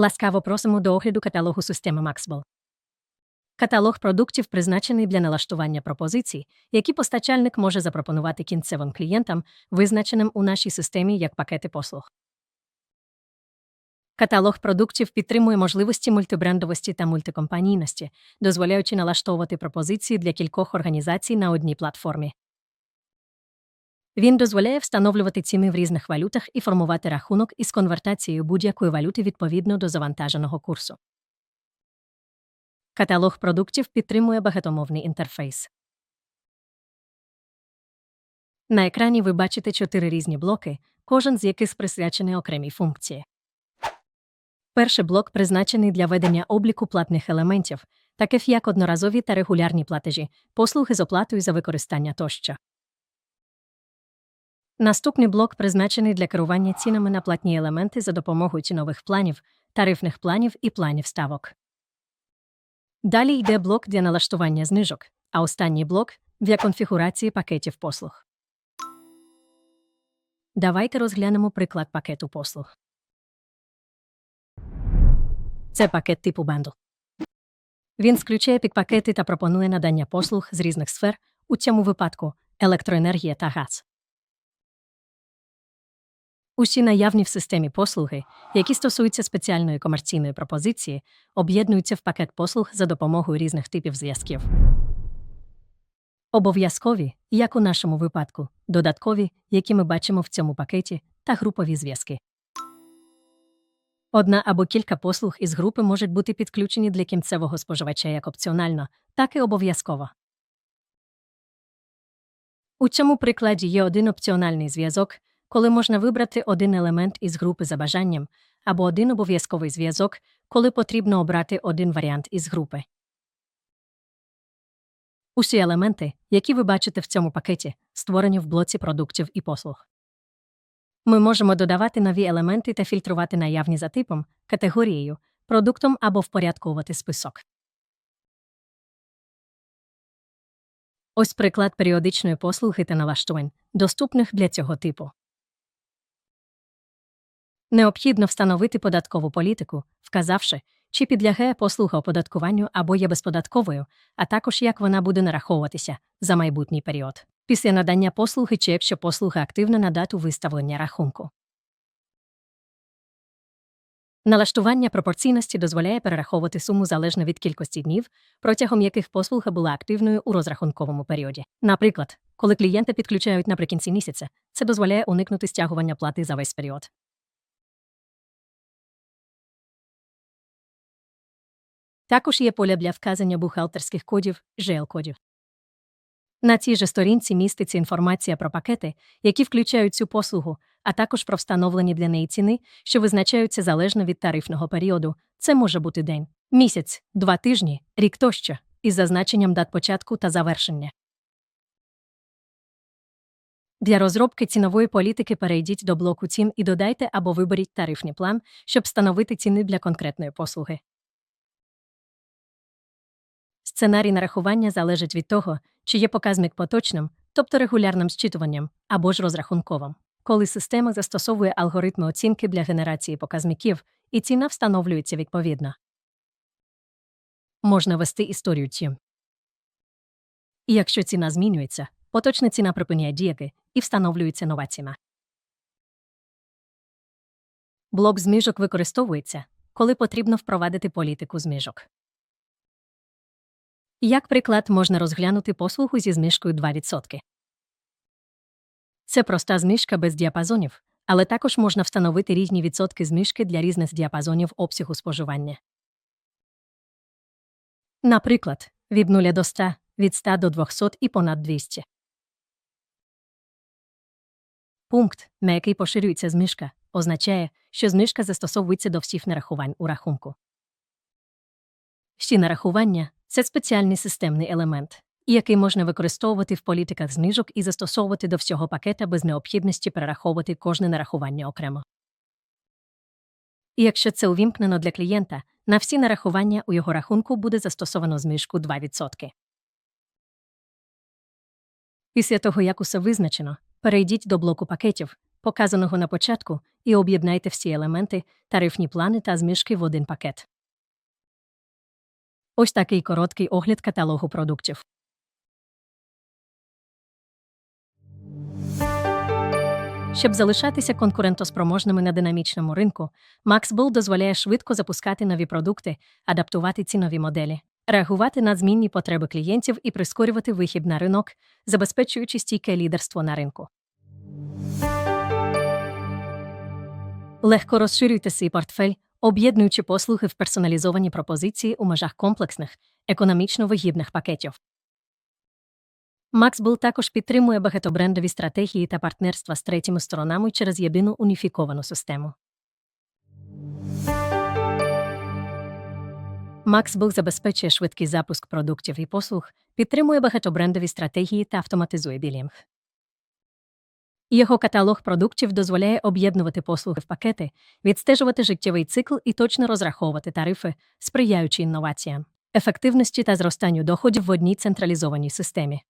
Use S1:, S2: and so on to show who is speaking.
S1: Ласкаво просимо до огляду каталогу системи Maxwell. Каталог продуктів призначений для налаштування пропозицій, які постачальник може запропонувати кінцевим клієнтам, визначеним у нашій системі як пакети послуг. Каталог продуктів підтримує можливості мультибрендовості та мультикомпанійності, дозволяючи налаштовувати пропозиції для кількох організацій на одній платформі. Він дозволяє встановлювати ціни в різних валютах і формувати рахунок із конвертацією будь-якої валюти відповідно до завантаженого курсу. Каталог продуктів підтримує багатомовний інтерфейс. На екрані ви бачите чотири різні блоки, кожен з яких присвячений окремій функції. Перший блок призначений для ведення обліку платних елементів, таких як одноразові та регулярні платежі, послуги з оплатою за використання тощо. Наступний блок призначений для керування цінами на платні елементи за допомогою цінових планів, тарифних планів і планів ставок. Далі йде блок для налаштування знижок, а останній блок для конфігурації пакетів послуг. Давайте розглянемо приклад пакету послуг. Це пакет типу Bundle. Він сключає пікпакети та пропонує надання послуг з різних сфер, у цьому випадку електроенергія та газ. Усі наявні в системі послуги, які стосуються спеціальної комерційної пропозиції, об'єднуються в пакет послуг за допомогою різних типів зв'язків. Обов'язкові, як у нашому випадку, додаткові, які ми бачимо в цьому пакеті, та групові зв'язки. Одна або кілька послуг із групи можуть бути підключені для кінцевого споживача як опціонально, так і обов'язково. У цьому прикладі є один опціональний зв'язок, коли можна вибрати один елемент із групи за бажанням, або один обов'язковий зв'язок, коли потрібно обрати один варіант із групи. Усі елементи, які ви бачите в цьому пакеті, створені в блоці продуктів і послуг. Ми можемо додавати нові елементи та фільтрувати наявні за типом, категорією, продуктом або впорядковувати список. Ось приклад періодичної послуги та налаштувань, доступних для цього типу. Необхідно встановити податкову політику, вказавши, чи підлягає послуга оподаткуванню або є безподатковою, а також як вона буде нараховуватися за майбутній період. Після надання послуги чи якщо послуга активна на дату виставлення рахунку. Налаштування пропорційності дозволяє перераховувати суму залежно від кількості днів, протягом яких послуга була активною у розрахунковому періоді. Наприклад, коли клієнта підключають наприкінці місяця, це дозволяє уникнути стягування плати за весь період. Також є поля для вказання бухгалтерських кодів, GL-кодів. На цій же сторінці міститься інформація про пакети, які включають цю послугу, а також про встановлені для неї ціни, що визначаються залежно від тарифного періоду. Це може бути день, місяць, два тижні, рік тощо, із зазначенням дат початку та завершення. Для розробки цінової політики перейдіть до блоку цін і додайте або виберіть тарифний план, щоб встановити ціни для конкретної послуги. Сценарій нарахування залежить від того, чи є показник поточним, тобто регулярним зчитуванням, або ж розрахунковим. Коли система застосовує алгоритми оцінки для генерації показників, і ціна встановлюється відповідно. Можна вести історію цін. І якщо ціна змінюється, поточна ціна припиняє діяти і встановлюється нова ціна. Блок зміжок використовується, коли потрібно впровадити політику зміжок. Як приклад можна розглянути послугу зі знижкою 2%. Це проста знижка без діапазонів, але також можна встановити різні відсотки знижки для різних діапазонів обсягу споживання. Наприклад, від 0 до 100, від 100 до 200 і понад 200. Пункт, на який поширюється знижка, означає, що знижка застосовується до всіх нарахувань у рахунку. Всі нарахування це спеціальний системний елемент, який можна використовувати в політиках знижок і застосовувати до всього пакета без необхідності перераховувати кожне нарахування окремо. І якщо це увімкнено для клієнта, на всі нарахування у його рахунку буде застосовано знижку 2%. Після того, як усе визначено, перейдіть до блоку пакетів, показаного на початку, і об'єднайте всі елементи, тарифні плани та змішки в один пакет. Ось такий короткий огляд каталогу продуктів. Щоб залишатися конкурентоспроможними на динамічному ринку, MaxBull дозволяє швидко запускати нові продукти, адаптувати цінові моделі, реагувати на змінні потреби клієнтів і прискорювати вихід на ринок, забезпечуючи стійке лідерство на ринку. Легко розширюйте свій портфель, об'єднуючи послуги в персоналізовані пропозиції у межах комплексних, економічно вигідних пакетів. MaxBull також підтримує багатобрендові стратегії та партнерства з третіми сторонами через єдину уніфіковану систему. MaxBull забезпечує швидкий запуск продуктів і послуг, підтримує багатобрендові стратегії та автоматизує білінг. Його каталог продуктів дозволяє об'єднувати послуги в пакети, відстежувати життєвий цикл і точно розраховувати тарифи, сприяючи інноваціям, ефективності та зростанню доходів в одній централізованій системі.